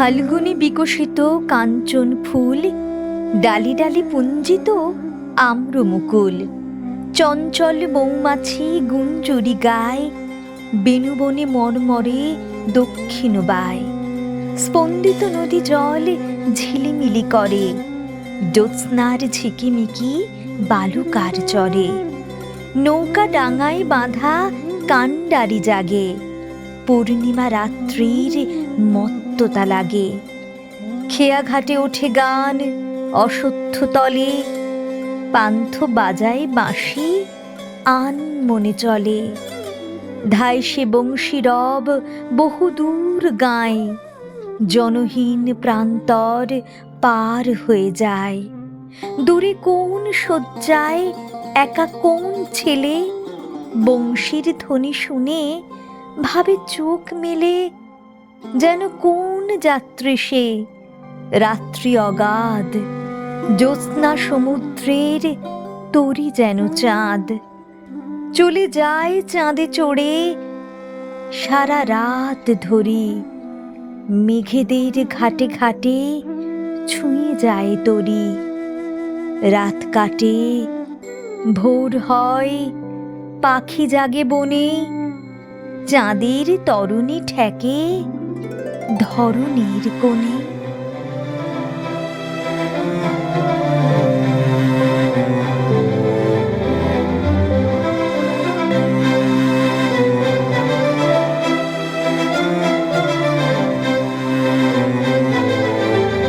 ফাল্গুনে বিকশিত কাঞ্চন ফুল, ডালি ডালি পুঞ্জিত আম্র মুকুল চঞ্চল মৌমাছি গুঞ্জরি গায় বেনুবনে মরমরে দক্ষিণ বায়, স্পন্দিত নদী জল ঝিলিমিলি করে, জ্যোৎস্নার ঝিকিমিকি বালুকার চরে, নৌকা ডাঙায় বাঁধা কাণ্ডারি জাগে, পূর্ণিমা রাত্রির মত্ততা লাগে। খেয়া ঘাটে ওঠে গান অসত্য তলে। পান্থ বাজায় বাঁশি, আন মনে চলে। ধায় সে বংশী রব বহুদূর গায়। জনহীন প্রান্তর পার হয়ে যায়। দূরে কোন শয্যায় একা কোন ছেলে? বংশীর ধ্বনি শুনে ভাবে চোখ মেলে যেন কোন যাত্রী সে? রাত্রি অগাধ, জ্যোৎস্না সমুদ্রের তরি যেন চাঁদ। চলে যায় চাঁদে চড়ে, সারা রাত ধরি মেঘেদের ঘাটে ঘাটে ছুঁয়ে যায় তরি। রাত কাটে, ভোর হয়, পাখি জাগে বনে, চাঁদের তরুণী ঠেকে ধরণীর কোণে